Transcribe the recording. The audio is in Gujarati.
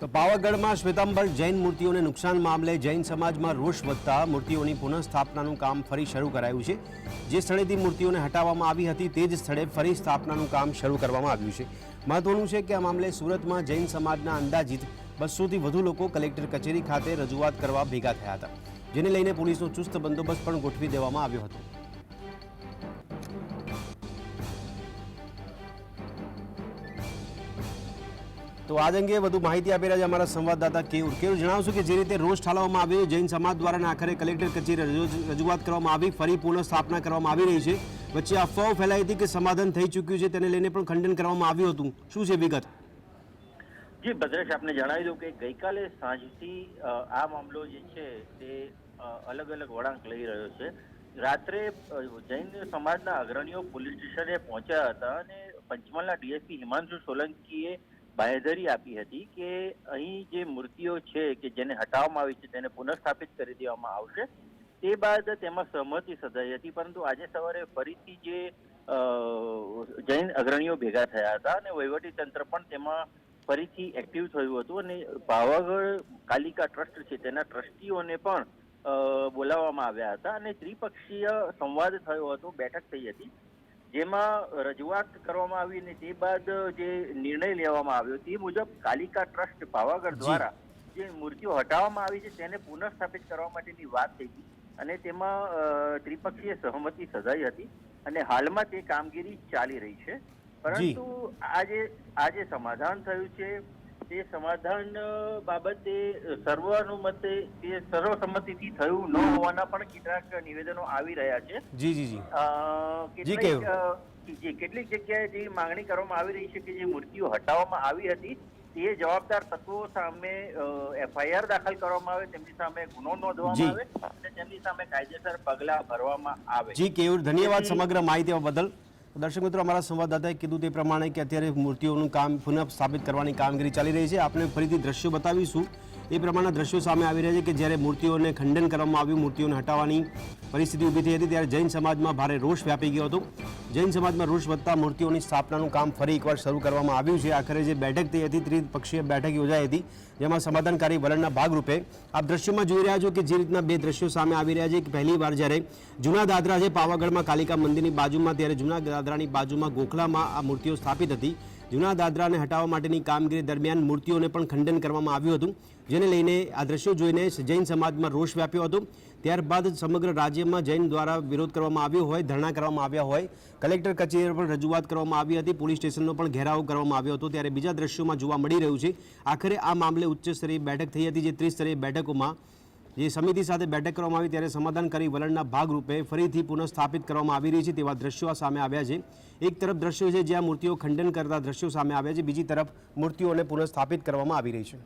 તો પાવાગઢમાં શ્વેતાંબર જૈન મૂર્તિઓને નુકસાન મામલે જૈન સમાજમાં રોષ વધતા મૂર્તિઓની પુનઃસ્થાપનાનું કામ ફરી શરૂ કરાયું છે. જે સ્થળેથી મૂર્તિઓને હટાવવામાં આવી હતી તે જ સ્થળે ફરી સ્થાપનાનું કામ શરૂ કરવામાં આવ્યું છે. મહત્વનું છે કે આ મામલે સુરતમાં જૈન સમાજના અંદાજિત બસોથી વધુ લોકો કલેક્ટર કચેરી ખાતે રજૂઆત કરવા ભેગા થયા હતા. જેને લઈને પોલીસનો ચુસ્ત બંદોબસ્ત પણ ગોઠવી દેવામાં આવ્યો હતો. તો આજ અંગે વધુ માહિતી આપી રહ્યા છે અમારા સંવાદદાતા કેવું કેવું જણાવશું કે જે રીતે રોષ ઠાલવવામાં આવ્યો જૈન સમાજ દ્વારા આખરે કલેક્ટર કચેરી રજૂઆત કરવામાં આવી, ફરી પુનઃ સ્થાપના કરવામાં આવી રહી છે. વચ્ચે અફવાઓ ફેલાઈ હતી કે સમાધાન થઈ ચૂક્યું છે તેને લઈને પણ ખંડન કરવામાં આવ્યું હતું. શું છે વિગત? જી, ભદ્રેશ, આપને જણાવી દઉં કે ગઈકાલે સાંજથી આ મામલો જે છે તે અલગ અલગ વળાંક લઈ રહ્યો છે. રાત્રે જૈન સમાજના અગ્રણીઓ પોલીસ સ્ટેશને પહોંચ્યા હતા અને પંચમહાલના ડીએસપી હિમાંશુ સોલંકીએ બાંહેધરી આપી હતી કે અહીં જે મૂર્તિઓ છે કે જેને હટાવવામાં આવી છે, તેને પુનઃસ્થાપિત કરી દેવામાં આવશે. તે બાદ તેમાં સહમતિ સધાઈ હતી, પરંતુ આજે સવારે ફરીથી જે જૈન અગ્રણીઓ ભેગા થયા હતા અને વહીવટી તંત્ર પણ તેમાં ફરીથી એક્ટિવ થયું હતું અને પાવાગઢ કાલિકા ટ્રસ્ટ છે, તેના ટ્રસ્ટીઓને પણ બોલાવવામાં આવ્યા હતા અને ત્રિપક્ષીય સંવાદ થયો હતો, બેઠક થઈ હતી. જેમાં રજૂઆત કરવામાં આવી અને તે બાદ જે નિર્ણય લેવામાં આવ્યો તે મુજબ કાલિકા ટ્રસ્ટ પાવાગઢ દ્વારા જે મૂર્તિઓ હટાવવામાં આવી છે તેને પુનઃસ્થાપિત કરવા માટેની વાત થઈ હતી અને તેમાં ત્રિપક્ષીય સહમતિ સધાઈ હતી અને હાલમાં તે કામગીરી ચાલી રહી છે. પરંતુ આજે આજે સમાધાન થયું છે. તે સમાધાન બાબતે સર્વાનુમતે તે સર્વસંમતિથી થયું ન હોવાના પણ કેટલાક નિવેદનો આવી રહ્યા છે. જી જી જી. જી, કેટલીક જગ્યાએ જે માંગણી કરવામાં આવી રહી છે કે જે મૂર્તિઓ હટાવવામાં આવી હતી તે જવાબદાર તત્વો સામે એફઆઈઆર દાખલ કરવામાં આવે તેમની સામે ગુનો. નોંધવામાં આવે અને તેમની સામે કાયદેસર પગલાં ભરવામાં આવે. જી કેવું ધન્યવાદ સમગ્ર માહિતી બદલ. દર્શક મિત્રો, અમારા સંવાદદાતાએ કીધું તે પ્રમાણે કે અત્યારે મૂર્તિઓનું કામ પુનઃ સ્થાપિત કરવાની કામગીરી ચાલી રહી છે. આપણે ફરીથી દ્રશ્યો બતાવીશું. એ પ્રમાણે દ્રશ્યો સામે આવી રહ્યા છે કે જ્યારે મૂર્તિઓને ખંડન કરવામાં આવ્યું, મૂર્તિઓને હટાવવાની પરિસ્થિતિ ઊભી થઈ હતી, ત્યારે જૈન સમાજમાં ભારે રોષ વ્યાપી ગયો હતો. જૈન સમાજમાં રોષ વધતા મૂર્તિઓની સ્થાપનાનું કામ ફરી એકવાર શરૂ કરવામાં આવ્યું છે. આખરે જે બેઠક થઈ હતી, ત્રિપક્ષીય બેઠક યોજાઈ હતી, જેમાં સમાધાનકારી વલણના ભાગરૂપે આપ દ્રશ્યોમાં જોઈ રહ્યા છો કે જે રીતના બે દ્રશ્યો સામે આવી રહ્યા છે. કે પહેલી વાર જ્યારે જૂના દાદરા છે, પાવાગઢમાં કાલિકા મંદિરની બાજુમાં, ત્યારે જૂના દાદરાની બાજુમાં ગોખલામાં આ મૂર્તિઓ સ્થાપિત હતી. જૂના દાદરાને હટાવવા માટેની કામગીરી દરમિયાન મૂર્તિઓને પણ ખંડન કરવામાં આવ્યું હતું, જેને લઈને આ દ્રશ્યો જોઈને જૈન સમાજમાં રોષ વ્યાપ્યો હતો. ત્યારબાદ સમગ્ર રાજ્યમાં જૈન દ્વારા વિરોધ કરવામાં આવ્યો હોય, ધરણા કરવામાં આવ્યા હોય, કલેક્ટર કચેરી પર રજૂઆત કરવામાં આવી હતી, પોલીસ સ્ટેશનનો પણ ઘેરાવ કરવામાં આવ્યો હતો. ત્યારે બીજા દ્રશ્યોમાં જોવા મળી રહ્યું છે, આખરે આ મામલે ઉચ્ચ સ્તરીય બેઠક થઈ હતી, જે ત્રિસ્તરીય બેઠકોમાં જે સમિતિ સાથે બેઠક કરવામાં આવી ત્યારે સમાધાન કરી વલણના ભાગરૂપે ફરીથી પુનઃસ્થાપિત કરવામાં આવી રહી છે તેવા દ્રશ્યો સામે આવ્યા છે. એક તરફ દ્રશ્યો છે જ્યાં મૂર્તિઓ ખંડન કરતા દ્રશ્યો સામે આવ્યા છે, બીજી તરફ મૂર્તિઓને પુનઃસ્થાપિત કરવામાં આવી રહી છે.